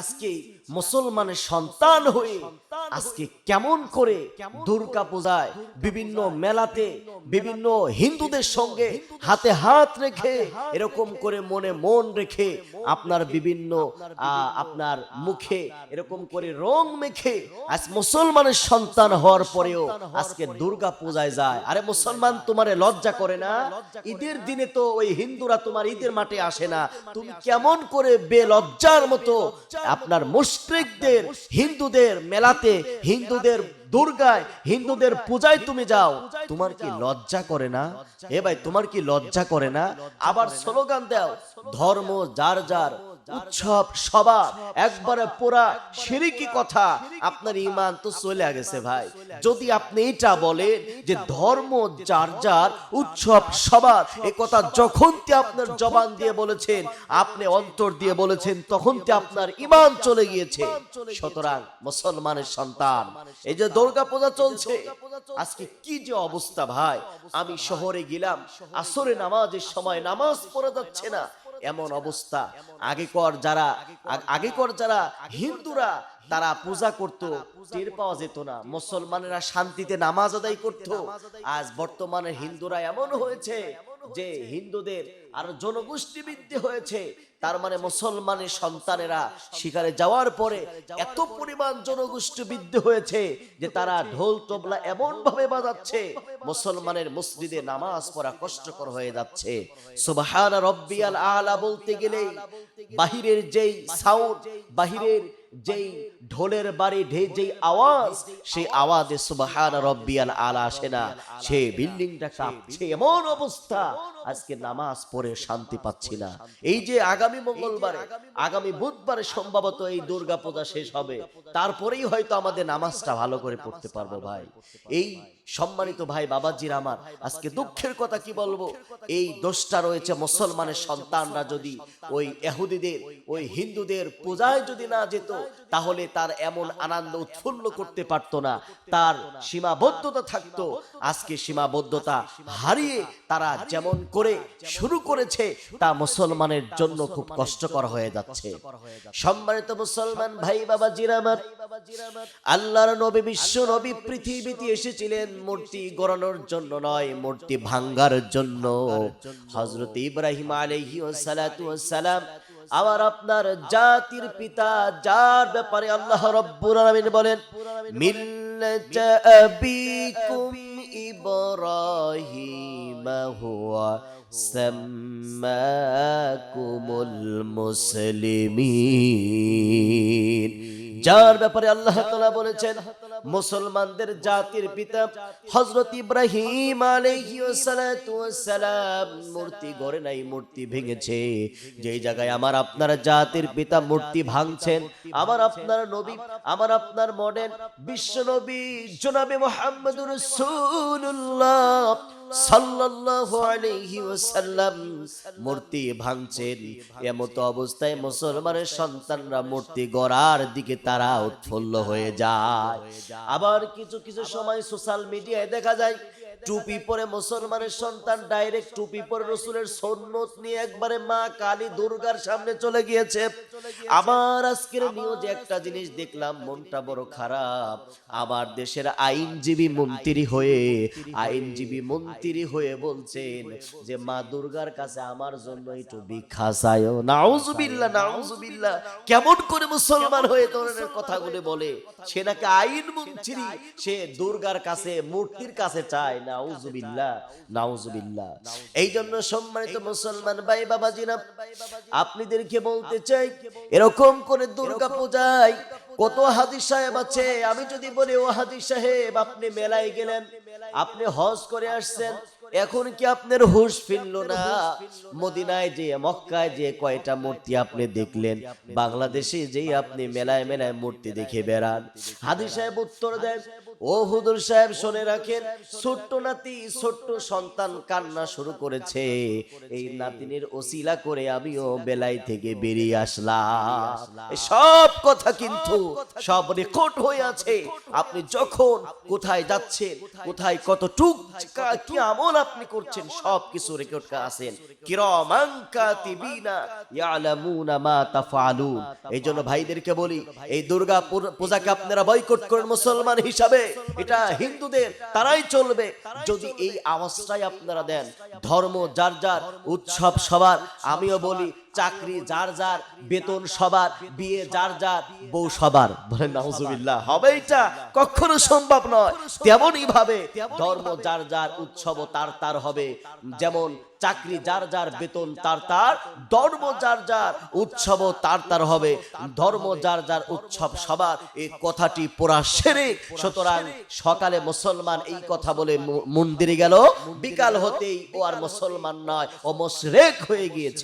আজকে মুসলমানের সন্তান হয়ে আজকে কেমন করে দুর্গা পূজায় বিভিন্ন মেলাতে বিভিন্ন হিন্দুদের সঙ্গে হাতে হাত রেখে এরকম করে মনে মন রেখে আপনার বিভিন্ন আপনার মুখে এরকম করে রং মেখে আজ মুসলমানের সন্তান হওয়ার পরেও আজকে দুর্গা পূজায় যায়। আরে মুসলমান তোমারে লজ্জা করে না? ঈদের দিনে তো ওই হিন্দুরা তোমার ঈদের মাঠে আসে না। তুমি কেমন করে বেলজ্জার মতো আপনার মুশ্রিকদের, হিন্দুদের মেলাতে, হিন্দুদের দুর্গায়, হিন্দুদের পূজায় তুমি যাও। তোমার কি লজ্জা করে না? এ ভাই, তোমার কি লজ্জা করে না? আবার স্লোগান দাও, ধর্ম যার যার উৎসব সবার একবারে পুরা সিরিকি কথা আপনার ইমান তো চলে গেছে ভাই। যদি আপনি এটা বলেন যে ধর্ম যার যার, উৎসব সবার এ কথা যখন তে আপনার জবান দিয়ে বলেছেন, আপনি অন্তর দিয়ে বলেছেন, তখন তে আপনার ইমান চলে গিয়েছে। সুতরাং মুসলমানের সন্তান, এই যে দুর্গা পূজা চলছে, আজকে কি যে অবস্থা ভাই? আমি শহরে গেলাম আসরে নামাজের সময় নামাজ পড়া যাচ্ছে না এমন অবস্থা। আগেকর যারা আগেকর যারা হিন্দুরা, তারা পূজা করত, টের পাওয়া যেত না। মুসলমানেরা শান্তিতে নামাজ আদায় করত। আজ বর্তমানে হিন্দুরা এমন হয়েছে যে হিন্দুদের আর জনগোষ্ঠী বৃদ্ধি হয়েছে তার মানে মুসলমানের সন্তানেরা শিকারে যাওয়ার পরে এত পরিমাণ জনগোষ্ঠী বৃদ্ধি হয়েছে যে তারা ঢোল তবলা এমন ভাবে বাজাচ্ছে মুসলমানের মসজিদে নামাজ পড়া কষ্টকর হয়ে যাচ্ছে। সুবহান রব্বিয়াল আলা বলতে গেলেই বাহিরের যেই সাউন্ড বাহিরের যেই ঢোলের বাড়ি ঢে যেই আওয়াজ, সেই আওয়াজে সুবাহান রব্বিয়াল আলা আসে না। সে বিল্ডিংটা কাঁপছে, এমন অবস্থা। আজকে নামাজ পড়ে শান্তি পাচ্ছি না। এই যে আগামী মঙ্গলবারে, আগামী বুধবারে সম্ভবত এই দুর্গাপূজা শেষ হবে। তারপরেই হয়তো আমাদের নামাজটা ভালো করে পড়তে পারব ভাই। এই সম্মানিত ভাই বাবাজির আমার, আজকে দুঃখের কথা কি বলব? এই দোষটা রয়েছে মুসলমানের সন্তানরা যদি ওই এহুদিদের, ওই হিন্দুদের পূজায় যদি না যেত, তাহলে তার এমন আনন্দ উৎফুল্ল করতে পারতো না। তার সীমাবদ্ধতা থাকতো। আজকে সীমাবদ্ধতা হারিয়ে তারা যেমন করে শুরু করেছে, তা মুসলমানের জন্য খুব কষ্টকর হয়ে যাচ্ছে। সম্মানিত মুসলমান ভাই বাবাজির আমার, আল্লাহর নবী বিশ্ব নবী পৃথিবীতে এসেছিলেন। মূর্তি গড়ানোর জন্য নয়, মূর্তি ভাঙ্গার জন্য। হযরত ইব্রাহিম সালাতু সালাম আবার আপনার জাতির পিতা, যার ব্যাপারে আল্লাহ রব্বুল আলামিন বলেন, মিল্লাত আবিকুম ইব্রাহিম, হুয়া সাম্মাকুমুল মুসলিমিন। যার ব্যাপারে আল্লাহ তাআলা বলেছেন, মুসলমানদের জাতির পিতা হযরত ইব্রাহিম মূর্তি গড়ে নাই, মূর্তি ভেঙেছে। যেই জায়গায় আমার আপনার জাতির পিতা মূর্তি ভাঙছেন, আমার আপনার নবী, আমার আপনার মডেল বিশ্ব নবী জনাবে আলাইহি ওয়াসাল্লাম মূর্তি ভাঙছেন। এমতো অবস্থায় মুসলমানের সন্তানরা মূর্তি গড়ার দিকে তারা উৎফুল্ল হয়ে যায়। আবার কিছু কিছু সময় সোশ্যাল মিডিয়ায় দেখা যায় টুপি পরে মুসলমানের সন্তান ডাইরেক্ট টুপি পরে রসুলের সন্ন্যত নিয়ে একবারে মা কালী দুর্গার সামনে চলে গিয়েছে। আবার আজকের নিউজে একটা জিনিস দেখলাম, মনটা বড় খারাপ। আবার দেশের আইনজীবী মন্ত্রী হয়ে, আইনজীবী মন্ত্রী হয়ে বলছেন যে, মা দুর্গার কাছে আমার জন্য একটু ভিক্ষা চায় নাউজুবিল্লাহ নাউজুবিল্লাহ। কেমন করে মুসলমান হয়ে ধরনের কথাগুলো বলে? সে নাকি আইন মন্ত্রী, সে দুর্গার কাছে, মূর্তির কাছে চায়। নাউজুবিল্লাহ নাউজুবিল্লাহ। এই জন্য সম্মানিত মুসলমান ভাই বাবাজিরা আপনাদেরকে বলতে চাই এরকম করে দুর্গা পূজায় কত হাদিস সাহেব আছে? আমি যদি বলি ও হাদিস সাহেব আপনি মেলায় গেলেন আপনি হজ করে আসছেন এখন কি আপনার হুশ ফিরল না? মদিনায় যে মক্কায় যে কয়টা মূর্তি আপনি দেখলেন? বাংলাদেশে যেই আপনি মেলায় মেলায় মূর্তি দেখে বেড়ান। হাদিস সাহেব উত্তর দেন ও হুদুর সাহেব শুনে রাখেন, ছোট্ট নাতি, ছোট্ট সন্তান কান্না শুরু করেছে। এই নাতিনের ওসিলা করে আমিও বেলাই থেকে বেরিয়ে আসলাম। সব কথা কিন্তু সব রেকর্ড হয়ে আছে। আপনি যখন কোথায় যাচ্ছেন, কোথায় কতটুক, কা- কি আমল আপনি করছেন, সব কিছু রেকর্ড আছেন। কিরামান কাতিবিনা ইয়ালামুনা মা তাফআলুন। এই জন্য ভাইদেরকে বলি, এই দুর্গা পূজাকে আপনারা বয়কট করেন মুসলমান হিসাবে। এটা হিন্দুদের তারাই চলবে। যদি এই আওয়াজটাই আপনারা দেন, ধর্ম যার যার, উৎসব সবার, আমিও বলি চাকরি, যার যার, বেতন সবার, বিয়ে যার যার, বউ সবার। বলেন, নাউজুবিল্লাহ, হবে এটা কখনো সম্ভব নয়। তেমনই ভাবে ধর্ম যার যার, উৎসব তার তার হবে। যেমন চাকরি যার যার, বেতন তার তার, ধর্ম যার যার, উৎসব তার তার হবে। ধর্ম যার যার, উৎসব সবার এই কথাটি পোড়া সেরে। সুতরাং সকালে মুসলমান এই কথা বলে মন্দিরে গেল। বিকাল হতেই ও আর মুসলমান নয়, ও মুশরিক হয়ে গিয়েছে।